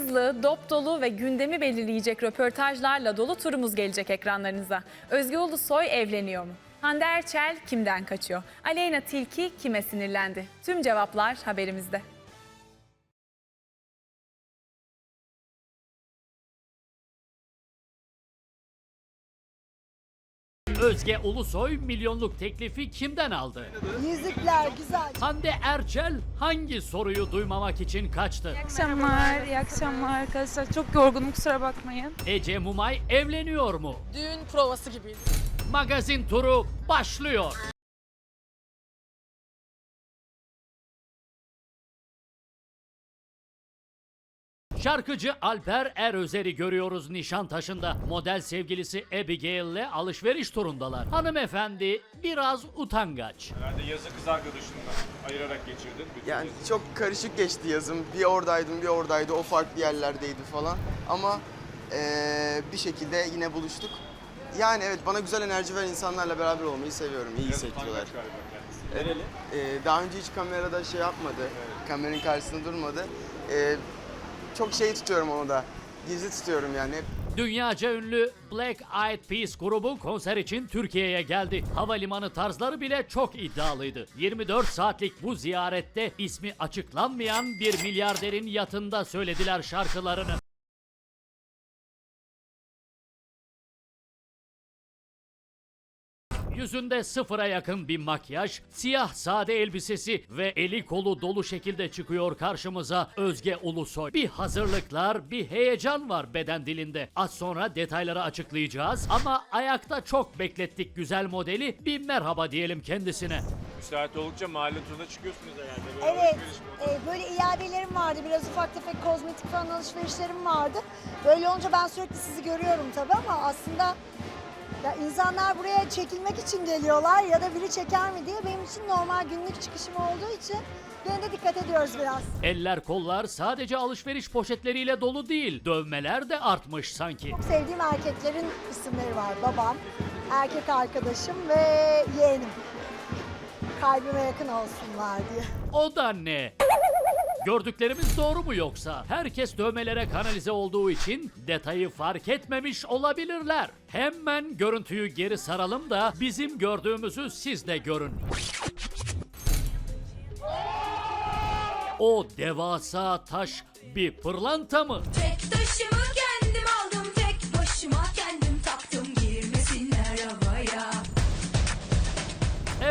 hızlı, dop dolu ve gündemi belirleyecek röportajlarla dolu turumuz gelecek ekranlarınıza. Özge Ulusoy evleniyor mu? Hande Erçel kimden kaçıyor? Aleyna Tilki kime sinirlendi? Tüm cevaplar haberimizde. Özge Ulusoy milyonluk teklifi kimden aldı? Yüzükler güzel. Hande Erçel hangi soruyu duymamak için kaçtı? İyi akşamlar, iyi akşamlar arkadaşlar. Çok yorgunum kusura bakmayın. Ece Mumay evleniyor mu? düğün provası gibiydi. Magazin turu başlıyor. Şarkıcı Alper Erözer'i görüyoruz Nişantaşı'nda. Model sevgilisi Abigail ile alışveriş turundalar. Hanımefendi biraz utangaç. Herhalde yazı kız arkadaşınla ayırarak geçirdin. bütün Yani yazı. çok karışık geçti yazım. Bir oradaydım, bir oradaydı. O farklı yerlerdeydi falan. Ama eee, bir şekilde yine buluştuk. Yani evet bana güzel enerji veren insanlarla beraber olmayı seviyorum. İyi Biraz hissettiriyorlar. utangaç galiba kendisi. Nereli? Eee, daha önce hiç kamerada şey yapmadı. Kameranın karşısında durmadı. Eee, çok şey tutuyorum onu da. Gizli tutuyorum yani. Dünyaca ünlü Black Eyed Peas grubu konser için Türkiye'ye geldi. Havalimanı tarzları bile çok iddialıydı. 24 saatlik bu ziyarette ismi açıklanmayan bir milyarderin yatında söylediler şarkılarını. Yüzünde sıfıra yakın bir makyaj, siyah sade elbisesi ve eli kolu dolu şekilde çıkıyor karşımıza Özge Ulusoy. Bir hazırlıklar, bir heyecan var beden dilinde. Az sonra detayları açıklayacağız ama ayakta çok beklettik güzel modeli. Bir merhaba diyelim kendisine. Müsait oldukça mahalle turuna çıkıyorsunuz herhalde. Böyle Evet, alışveriş e, böyle iadelerim vardı. Biraz ufak tefek kozmetik falan alışverişlerim vardı. Böyle olunca ben sürekli sizi görüyorum tabii ama aslında ya insanlar buraya çekilmek için geliyorlar ya da biri çeker mi diye benim için normal günlük çıkışım olduğu için gene de dikkat ediyoruz biraz. Eller kollar sadece alışveriş poşetleriyle dolu değil, dövmeler de artmış sanki. Sevdiğim erkeklerin isimleri var. Babam, erkek arkadaşım ve yeğenim. Kalbime yakın olsunlar diye. O da ne? Gördüklerimiz doğru mu yoksa? Herkes dövmelere kanalize olduğu için detayı fark etmemiş olabilirler. Hemen görüntüyü geri saralım da bizim gördüğümüzü siz de görün. O devasa taş bir pırlanta mı? Tek taşımı kendim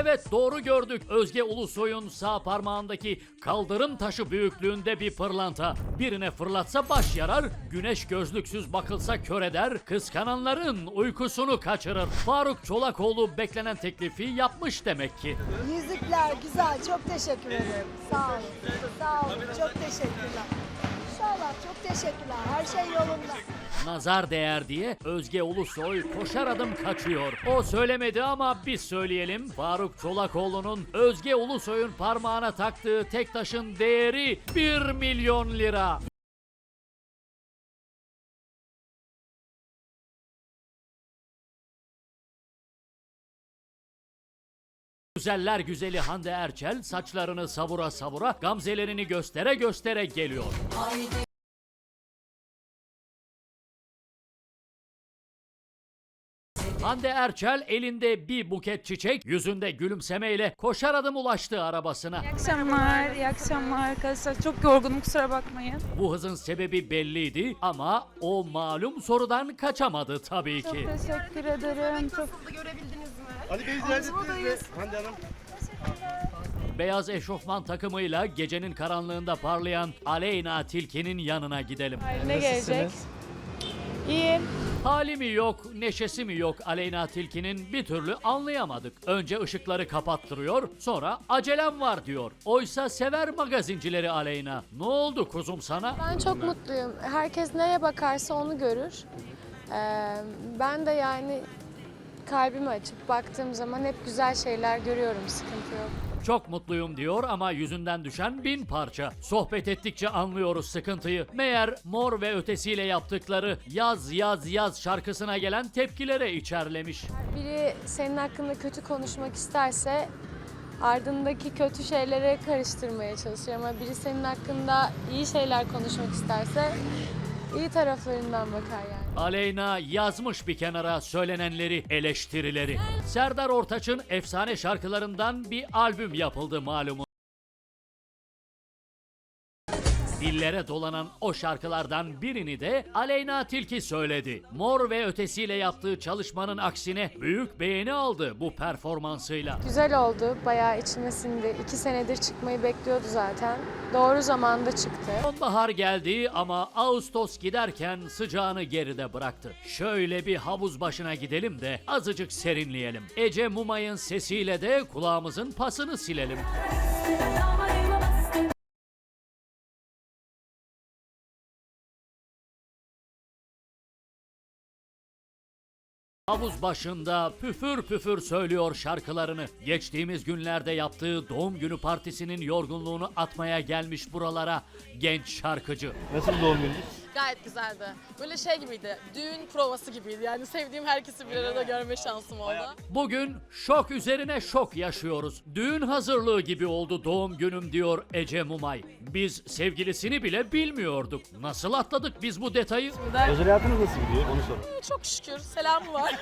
Evet doğru gördük. Özge Ulusoy'un sağ parmağındaki kaldırım taşı büyüklüğünde bir pırlanta. Birine fırlatsa baş yarar, güneş gözlüksüz bakılsa kör eder, kıskananların uykusunu kaçırır. Faruk Çolakoğlu beklenen teklifi yapmış demek ki. Yüzükler güzel. Çok teşekkür ederim. Sağ olun. Sağ olun. Çok teşekkürler. İnşallah çok teşekkürler. Her şey yolunda. Nazar değer diye Özge Ulusoy koşar adım kaçıyor. O söylemedi ama biz söyleyelim. Faruk Çolakoğlu'nun Özge Ulusoy'un parmağına taktığı tek taşın değeri 1 milyon lira. Güzeller güzeli Hande Erçel saçlarını savura savura gamzelerini göstere göstere geliyor. Hande Erçel elinde bir buket çiçek, yüzünde gülümsemeyle koşar adım ulaştı arabasına. İyi akşamlar, iyi akşamlar arkadaşlar. Çok yorgunum kusura bakmayın. Bu hızın sebebi belliydi ama o malum sorudan kaçamadı tabii Çok ki. teşekkür ederim. Çok Beyaz eşofman takımıyla gecenin karanlığında parlayan Aleyna Tilki'nin yanına gidelim. ne gelecek? İyiyim. Hali mi yok, neşesi mi yok Aleyna Tilki'nin bir türlü anlayamadık. Önce ışıkları kapattırıyor, sonra acelem var diyor. Oysa sever magazincileri Aleyna. Ne oldu kuzum sana? Ben çok mutluyum. Herkes neye bakarsa onu görür. Ee, ben de yani kalbimi açıp baktığım zaman hep güzel şeyler görüyorum, sıkıntı yok. Çok mutluyum diyor ama yüzünden düşen bin parça. Sohbet ettikçe anlıyoruz sıkıntıyı. Meğer mor ve ötesiyle yaptıkları yaz yaz yaz şarkısına gelen tepkilere içerlemiş. Biri senin hakkında kötü konuşmak isterse ardındaki kötü şeylere karıştırmaya çalışır ama biri senin hakkında iyi şeyler konuşmak isterse iyi taraflarından bakar yani. Aleyna yazmış bir kenara söylenenleri, eleştirileri. Serdar Ortaç'ın efsane şarkılarından bir albüm yapıldı malumu. Dillere dolanan o şarkılardan birini de Aleyna Tilki söyledi. Mor ve ötesiyle yaptığı çalışmanın aksine büyük beğeni aldı bu performansıyla. Güzel oldu, bayağı içime sindi. İki senedir çıkmayı bekliyordu zaten. Doğru zamanda çıktı. Sonbahar geldi ama Ağustos giderken sıcağını geride bıraktı. Şöyle bir havuz başına gidelim de azıcık serinleyelim. Ece Mumay'ın sesiyle de kulağımızın pasını silelim. Havuz başında püfür püfür söylüyor şarkılarını. Geçtiğimiz günlerde yaptığı doğum günü partisinin yorgunluğunu atmaya gelmiş buralara genç şarkıcı. Nasıl doğum gününüz? Gayet güzeldi. Böyle şey gibiydi. Düğün provası gibiydi. Yani sevdiğim herkesi bir arada görme şansım oldu. Bugün şok üzerine şok yaşıyoruz. Düğün hazırlığı gibi oldu doğum günüm diyor Ece Mumay. Biz sevgilisini bile bilmiyorduk. Nasıl atladık biz bu detayı? Özel hayatınız nasıl gidiyor? Onu sorun. Çok şükür. Selamı var.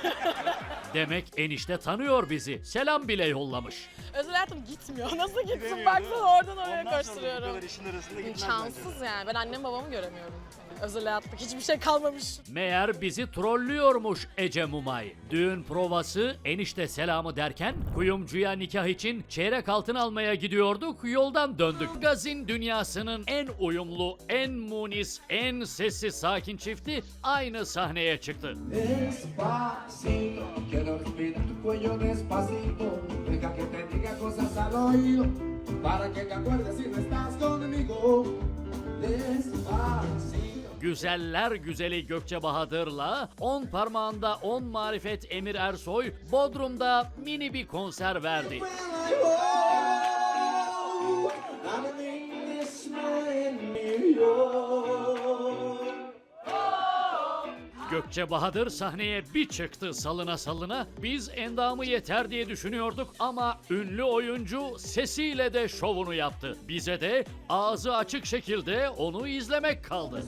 Demek enişte tanıyor bizi. Selam bile yollamış. Özel hayatım gitmiyor. Nasıl gitsin? Baksana oradan oraya Ondan sonra bu koşturuyorum. kadar işin arasında gitmez İmkansız yani. Ben annem babamı göremiyorum. Özel hayatlık hiçbir şey kalmamış. Meğer bizi trollüyormuş Ece Mumay. Düğün provası enişte selamı derken kuyumcuya nikah için çeyrek altın almaya gidiyorduk yoldan döndük. Gazin dünyasının en uyumlu, en munis, en sessiz sakin çifti aynı sahneye çıktı. Despacito, quiero respirar tu cuello despacito. Deja que te diga cosas al oído, para que te acuerdes si no estás conmigo. Despacito. Güzeller güzeli Gökçe Bahadır'la 10 parmağında 10 marifet Emir Ersoy Bodrum'da mini bir konser verdi. Gökçe Bahadır sahneye bir çıktı salına salına. Biz endamı yeter diye düşünüyorduk ama ünlü oyuncu sesiyle de şovunu yaptı. Bize de ağzı açık şekilde onu izlemek kaldı.